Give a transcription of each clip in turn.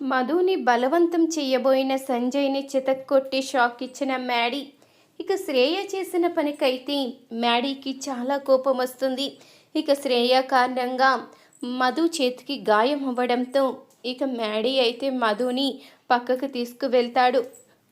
మధుని బలవంతం చెయ్యబోయిన సంజయ్ని చితక్కొట్టి షాక్ ఇచ్చిన మ్యాడీ ఇక శ్రేయ చేసిన పనికైతే మ్యాడీకి చాలా కోపం వస్తుంది. ఇక శ్రేయ కారణంగా మధు చేతికి గాయం అవ్వడంతో ఇక మ్యాడీ అయితే మధుని పక్కకు తీసుకువెళ్తాడు.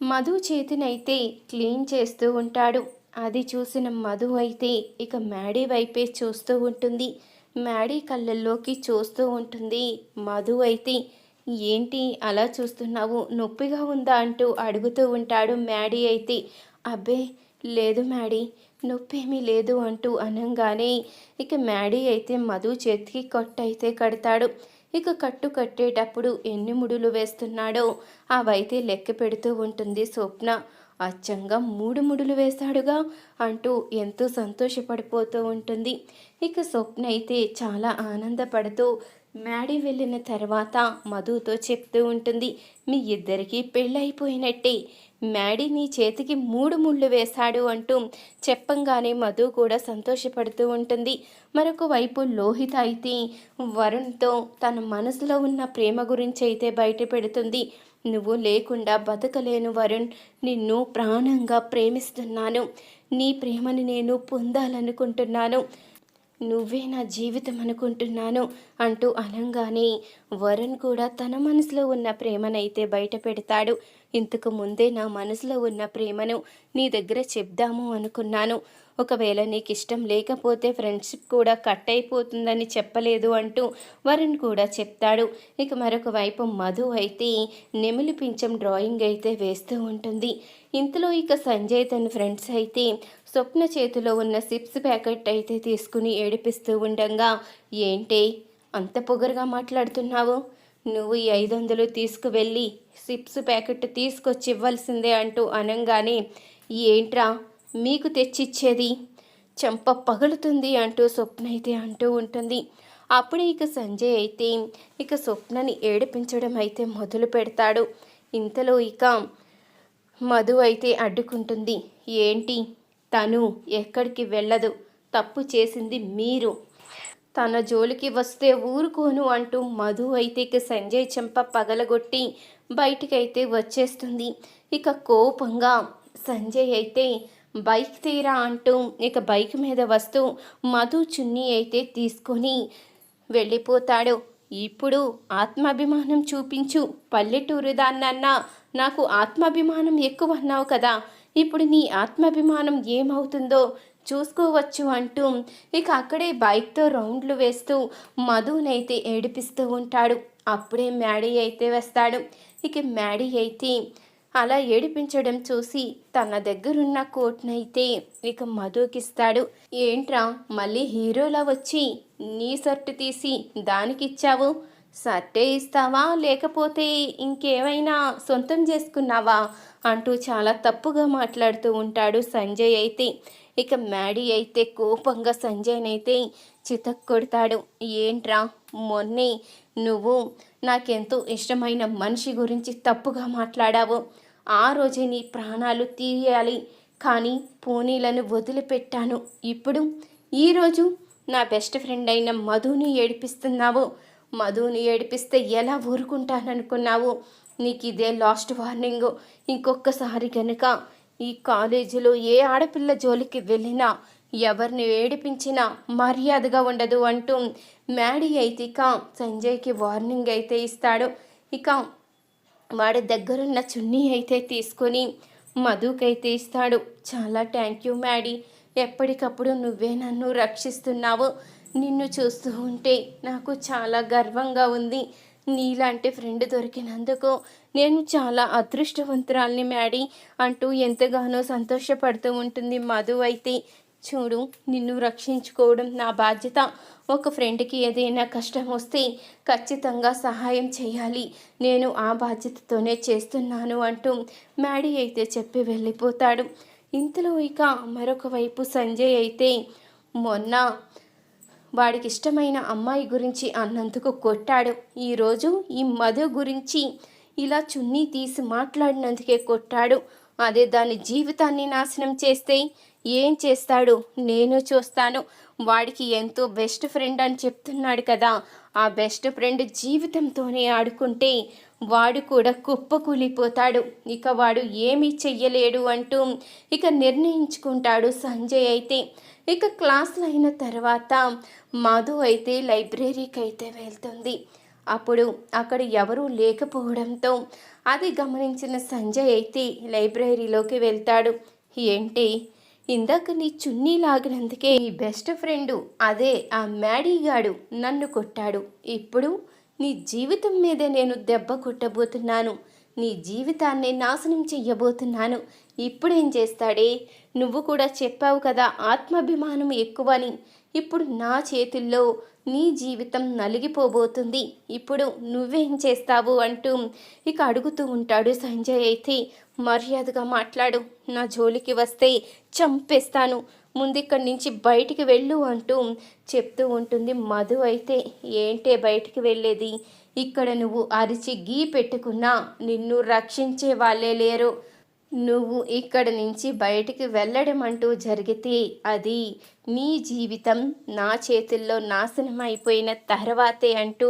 మధు చేతినైతే క్లీన్ చేస్తూ ఉంటాడు. అది చూసిన మధు అయితే ఇక మ్యాడీ వైపే చూస్తూ ఉంటుంది. మ్యాడీ కళ్ళల్లోకి చూస్తూ ఉంటుంది. మధు అయితే ఏంటి? అలా చూస్తున్నావు? నొప్పిగా ఉందా? అంటూ అడుగుతూ ఉంటాడు మ్యాడీ అయితే. అబ్బే లేదు మ్యాడీ నొప్పేమీ లేదు అంటూ అనంగానే ఇక మ్యాడీ అయితే మధు చేతికి కట్టయితే కడతాడు. ఇక కట్టు కట్టేటప్పుడు ఎన్ని ముడులు వేస్తున్నాడో అవైతే లెక్క పెడుతూ ఉంటుంది స్వప్న. అచ్చంగా మూడు ముడులు వేశాడుగా అంటూ ఎంతో సంతోషపడిపోతూ ఉంటుంది. ఇక స్వప్న అయితే చాలా ఆనందపడుతూ మ్యాడీ వెళ్ళిన తర్వాత మధుతో చెప్తూ ఉంటుంది మీ ఇద్దరికీ పెళ్ళైపోయినట్టే మ్యాడీ నీ చేతికి మూడు ముళ్ళు వేశాడు అంటూ చెప్పంగానే మధు కూడా సంతోషపడుతూ ఉంటుంది. మరొక వైపు లోహిత అయితే వరుణ్తో తన మనసులో ఉన్న ప్రేమ గురించి అయితే బయట పెడుతుంది నువ్వు లేకుండా బతకలేను వరుణ్. నిన్ను ప్రాణంగా ప్రేమిస్తున్నాను. నీ ప్రేమని నేను పొందాలనుకుంటున్నాను. నువ్వే నా జీవితం అనుకుంటున్నాను అంటూ అనంగానే వరుణ్ కూడా తన మనసులో ఉన్న ప్రేమనైతే బయట పెడతాడు. ఇంతకు ముందే నా మనసులో ఉన్న ప్రేమను నీ దగ్గర చెప్దాము అనుకున్నాను. ఒకవేళ నీకు ఇష్టం లేకపోతే ఫ్రెండ్షిప్ కూడా కట్ అయిపోతుందని చెప్పలేదు అంటూ వరుణ్ కూడా చెప్తాడు. ఇక మరొక వైపు మధు అయితే నెమిలి పించం డ్రాయింగ్ అయితే వేస్తూ ఉంటుంది. ఇంతలో ఇక సంజయ్ తన ఫ్రెండ్స్ అయితే స్వప్న చేతిలో ఉన్న సిప్స్ ప్యాకెట్ అయితే తీసుకుని ఏడిపిస్తూ ఉండగా ఏంటి? అంత పొగరుగా మాట్లాడుతున్నావు? నువ్వు ఈ ఐదు వందలు తీసుకువెళ్ళి సిప్స్ ప్యాకెట్ తీసుకొచ్చి ఇవ్వాల్సిందే అంటూ అనంగానే ఏంట్రా? మీకు తెచ్చిచ్చేది. చెంప పగులుతుంది అంటూ స్వప్న అయితే అంటూ ఉంటుంది. అప్పుడే ఇక సంజయ్ అయితే ఇక స్వప్నని ఏడిపించడం అయితే మొదలు పెడతాడు. ఇంతలో ఇక మధు అయితే అడ్డుకుంటుంది. ఏంటి? తను ఎక్కడికి వెళ్ళదు. తప్పు చేసింది మీరు. తన జోలికి వస్తే ఊరుకోను అంటూ మధు అయితే ఇక సంజయ్ చెంప పగలగొట్టి బయటికైతే వచ్చేస్తుంది. ఇక కోపంగా సంజయ్ అయితే బైక్ తీరా అంటూ ఇక బైక్ మీద వస్తూ మధు చున్నీ అయితే తీసుకొని వెళ్ళిపోతాడు. ఇప్పుడు ఆత్మాభిమానం చూపించు. పల్లెటూరు దాన్నన్నా నాకు ఆత్మాభిమానం ఎక్కువ అన్నావు కదా. ఇప్పుడు నీ ఆత్మాభిమానం ఏమవుతుందో చూసుకోవచ్చు అంటూ ఇక అక్కడే బైక్తో రౌండ్లు వేస్తూ మధునైతే ఏడిపిస్తూ ఉంటాడు. అప్పుడే మ్యాడీ అయితే వస్తాడు. ఇక మ్యాడీ అయితే అలా ఏడిపించడం చూసి తన దగ్గరున్న కోట్నైతే ఇక మధుకిస్తాడు. ఏంట్రా మళ్ళీ హీరోలా వచ్చి నీ షర్ట్ తీసి దానికిచ్చావు? సర్టే ఇస్తావా? లేకపోతే ఇంకేమైనా సొంతం చేసుకున్నావా? అంటూ చాలా తప్పుగా మాట్లాడుతూ ఉంటాడు సంజయ్ అయితే. ఇక మ్యాడీ అయితే కోపంగా సంజయ్నైతే చితక్కొడతాడు ఏంట్రా మొన్నే నువ్వు నాకెంతో ఇష్టమైన మనిషి గురించి తప్పుగా మాట్లాడావు. ఆ రోజే నీ ప్రాణాలు తీయాలి. కానీ పోనీలను వదిలిపెట్టాను. ఇప్పుడు ఈరోజు నా బెస్ట్ ఫ్రెండ్ అయిన మధుని ఏడిపిస్తున్నావు. మధుని ఏడిపిస్తే ఎలా ఊరుకుంటాననుకున్నావు? నీకు ఇదే లాస్ట్ వార్నింగ్. ఇంకొకసారి కనుక ఈ కాలేజీలో ఏ ఆడపిల్ల జోలికి వెళ్ళినా ఎవరిని ఏడిపించినా మర్యాదగా ఉండదు అంటూ మ్యాడీ అయితే ఇక సంజయ్కి వార్నింగ్ అయితే ఇస్తాడు. ఇక వాడి దగ్గరున్న చున్నీ అయితే తీసుకొని మధుకైతే ఇస్తాడు. చాలా థ్యాంక్ యూ మ్యాడీ ఎప్పటికప్పుడు నువ్వే నన్ను రక్షిస్తున్నావు. నిన్ను చూస్తూ ఉంటే నాకు చాలా గర్వంగా ఉంది. నీలాంటి ఫ్రెండ్ దొరికినందుకు నేను చాలా అదృష్టవంతురాల్ని మ్యాడీ అంటూ ఎంతగానో సంతోషపడుతూ ఉంటుంది మధు అయితే. చూడు నిన్ను రక్షించుకోవడం నా బాధ్యత. ఒక ఫ్రెండ్కి ఏదైనా కష్టం వస్తే ఖచ్చితంగా సహాయం చేయాలి. నేను ఆ బాధ్యతతోనే చేస్తున్నాను అంటూ మ్యాడీ అయితే చెప్పి వెళ్ళిపోతాడు. ఇంతలో ఇక మరొక వైపు సంజయ్ అయితే మొన్న వాడికి ఇష్టమైన అమ్మాయి గురించి అన్నందుకు కొట్టాడు. ఈరోజు ఈ మధు గురించి ఇలా చున్నీ తీసి మాట్లాడినందుకే కొట్టాడు. అదే దాని జీవితాన్ని నాశనం చేస్తే ఏం చేస్తాడు? నేను చూస్తాను. వాడికి ఎంతో బెస్ట్ ఫ్రెండ్ అని చెప్తున్నాడు కదా. ఆ బెస్ట్ ఫ్రెండ్ జీవితంతోనే ఆడుకుంటే వాడు కూడా కుప్పకూలిపోతాడు. ఇక వాడు ఏమీ చెయ్యలేడు అంటూ ఇక నిర్ణయించుకుంటాడు సంజయ్ అయితే. ఇక క్లాసులు అయిన తర్వాత మధు అయితే లైబ్రరీకి అయితే వెళ్తుంది. అప్పుడు అక్కడ ఎవరూ లేకపోవడంతో అది గమనించిన సంజయ్ అయితే లైబ్రరీలోకి వెళ్తాడు. ఏంటి? ఇందాక నీ చున్నీ లాగినందుకే నీ బెస్ట్ ఫ్రెండు అదే ఆ మ్యాడీగాడు నన్ను కొట్టాడు. ఇప్పుడు నీ జీవితం మీద నేను దెబ్బ కొట్టబోతున్నాను. నీ జీవితాన్ని నాశనం చెయ్యబోతున్నాను. ఇప్పుడేం చేస్తాడే? నువ్వు కూడా చెప్పావు కదా ఆత్మాభిమానం ఎక్కువని. ఇప్పుడు నా చేతుల్లో నీ జీవితం నలిగిపోబోతుంది. ఇప్పుడు నువ్వేం చేస్తావు అంటూ ఇక అడుగుతూ ఉంటాడు సంజయ్ అయితే. మర్యాదగా మాట్లాడు నా జోలికి వస్తే చంపేస్తాను ముందిక్కడి నుంచి బయటికి వెళ్ళు అంటూ చెప్తూ ఉంటుంది మధు అయితే. ఏంటే బయటికి వెళ్ళేది? ఇక్కడ నువ్వు అరిచి గీ పెట్టుకున్నా నిన్ను రక్షించే వాళ్ళే లేరు. నువ్వు ఇక్కడ నుంచి బయటికి వెళ్ళడం అంటూ జరిగితే అది నీ జీవితం నా చేతుల్లో నాశనం అయిపోయిన తర్వాతే అంటూ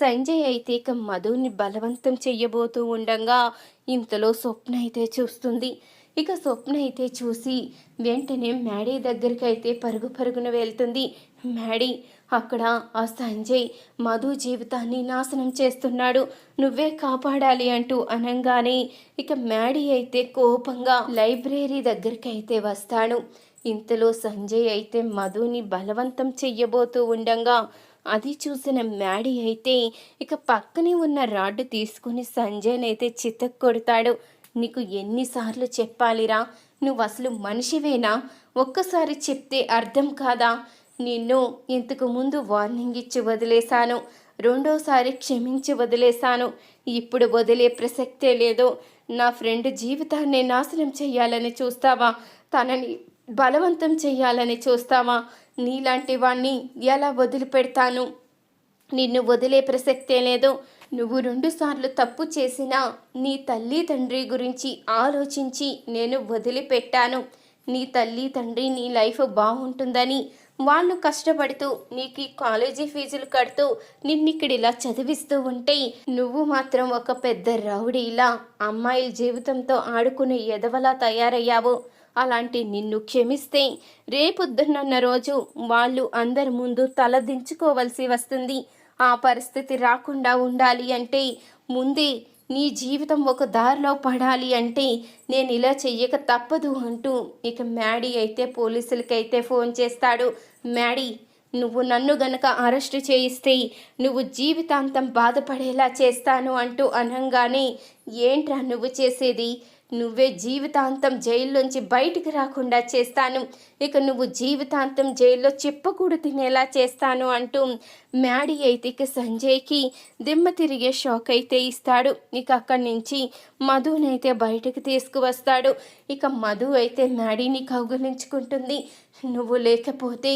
సంజయ్ అయితే ఇక మధుని బలవంతం చెయ్యబోతూ ఉండగా ఇంతలో స్వప్న అయితే చూస్తుంది. ఇక స్వప్న అయితే చూసి వెంటనే మ్యాడీ దగ్గరికి అయితే పరుగు పరుగున వెళ్తుంది. మ్యాడీ అక్కడ ఆ సంజయ్ మధు జీవితాన్ని నాశనం చేస్తున్నాడు. నువ్వే కాపాడాలి అంటూ అనంగానే ఇక మ్యాడీ అయితే కోపంగా లైబ్రరీ దగ్గరికి అయితే వస్తాడు. ఇంతలో సంజయ్ అయితే మధుని బలవంతం చెయ్యబోతూ ఉండగా అది చూసిన మ్యాడీ అయితే ఇక పక్కనే ఉన్న రాడ్డు తీసుకుని సంజయ్నైతే అయితే చితక్ కొడతాడు. నీకు ఎన్నిసార్లు చెప్పాలిరా? నువ్వు అసలు మనిషివేనా? ఒక్కసారి చెప్తే అర్థం కాదా? నిన్ను ఇంతకు ముందు వార్నింగ్ ఇచ్చి వదిలేశాను. రెండోసారి క్షమించి వదిలేశాను. ఇప్పుడు వదిలే ప్రసక్తే లేదు. నా ఫ్రెండ్ జీవితాన్ని నాశనం చేయాలని చూస్తావా? తనని బలవంతం చేయాలని చూస్తావా? నీలాంటి వాణ్ణి ఎలా వదిలిపెడతాను? నిన్ను వదిలే ప్రసక్తే లేదు. నువ్వు రెండుసార్లు తప్పు చేసినా నీ తల్లి తండ్రి గురించి ఆలోచించి నేను వదిలిపెట్టాను. నీ తల్లి తండ్రి నీ లైఫ్ బాగుంటుందని వాళ్ళు కష్టపడుతూ నీకు కాలేజీ ఫీజులు కడుతూ నిన్నిక్కడ ఇలా చదివిస్తూ ఉంటే నువ్వు మాత్రం ఒక పెద్ద రౌడీలా అమ్మాయిల జీవితంతో ఆడుకునే ఎదవలా తయారయ్యావు. అలాంటి నిన్ను క్షమిస్తే రేపొద్దున్నన్న రోజు వాళ్ళు అందరి ముందు తల దించుకోవలసి వస్తుంది. ఆ పరిస్థితి రాకుండా ఉండాలి అంటే ముందే నీ జీవితం ఒక దారిలో పడాలి అంటే నేను ఇలా చెయ్యక తప్పదు అంటూ ఇక మ్యాడీ అయితే పోలీసులకైతే ఫోన్ చేస్తాడు. మ్యాడీ నువ్వు నన్ను గనక అరెస్ట్ చేయిస్తే నువ్వు జీవితాంతం బాధపడేలా చేస్తాను అంటూ అనంగానే ఏంట్రా నువ్వు చేసేది? నువ్వే జీవితాంతం జైల్లోంచి బయటికి రాకుండా చేస్తాను. ఇక నువ్వు జీవితాంతం జైల్లో చెప్పకూడదు తినేలా చేస్తాను అంటూ మ్యాడీ అయితే ఇక సంజయ్కి దిమ్మ తిరిగే షాక్ అయితే ఇస్తాడు. ఇక అక్కడి నుంచి మధునైతే బయటకు తీసుకువస్తాడు. ఇక మధు అయితే మ్యాడీని కౌగులించుకుంటుంది. నువ్వు లేకపోతే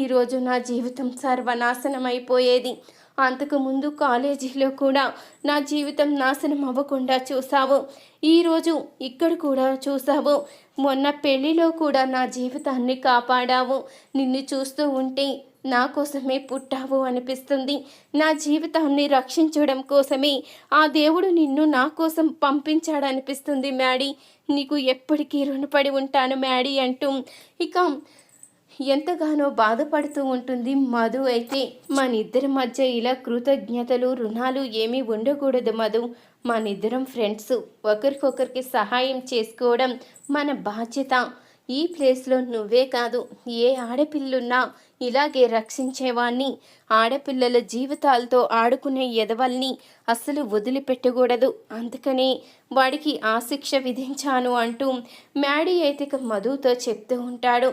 ఈరోజు నా జీవితం సర్వనాశనం అయిపోయేది అంతకుముందు కాలేజీలో కూడా నా జీవితం నాశనం అవ్వకుండా చూసావు ఈరోజు ఇక్కడ కూడా చూసావు మొన్న పెళ్ళిలో కూడా నా జీవితాన్ని కాపాడావు. నిన్ను చూస్తూ ఉంటే నా కోసమే పుట్టావు అనిపిస్తుంది. నా జీవితాన్ని రక్షించడం కోసమే ఆ దేవుడు నిన్ను నా కోసం పంపించాడనిపిస్తుంది మ్యాడీ. నీకు ఎప్పటికీ రుణపడి ఉంటాను మ్యాడీ అంటూ. ఇక ఎంతగానో బాధపడుతూ ఉంటుంది మధు అయితే. మనిద్దరి మధ్య ఇలా కృతజ్ఞతలు రుణాలు ఏమీ ఉండకూడదు మధు. మనిద్దరం ఫ్రెండ్స్. ఒకరికొకరికి సహాయం చేసుకోవడం మన బాధ్యత. ఈ ప్లేస్లో నువ్వే కాదు ఏ ఆడపిల్లున్నా ఇలాగే రక్షించేవాణ్ణి. ఆడపిల్లల జీవితాలతో ఆడుకునే ఎదవల్ని అస్సలు వదిలిపెట్టకూడదు. అందుకని వాడికి ఆ శిక్ష విధించాను అంటూ మ్యాడీ అయితే మధుతో చెప్తూ ఉంటాడు.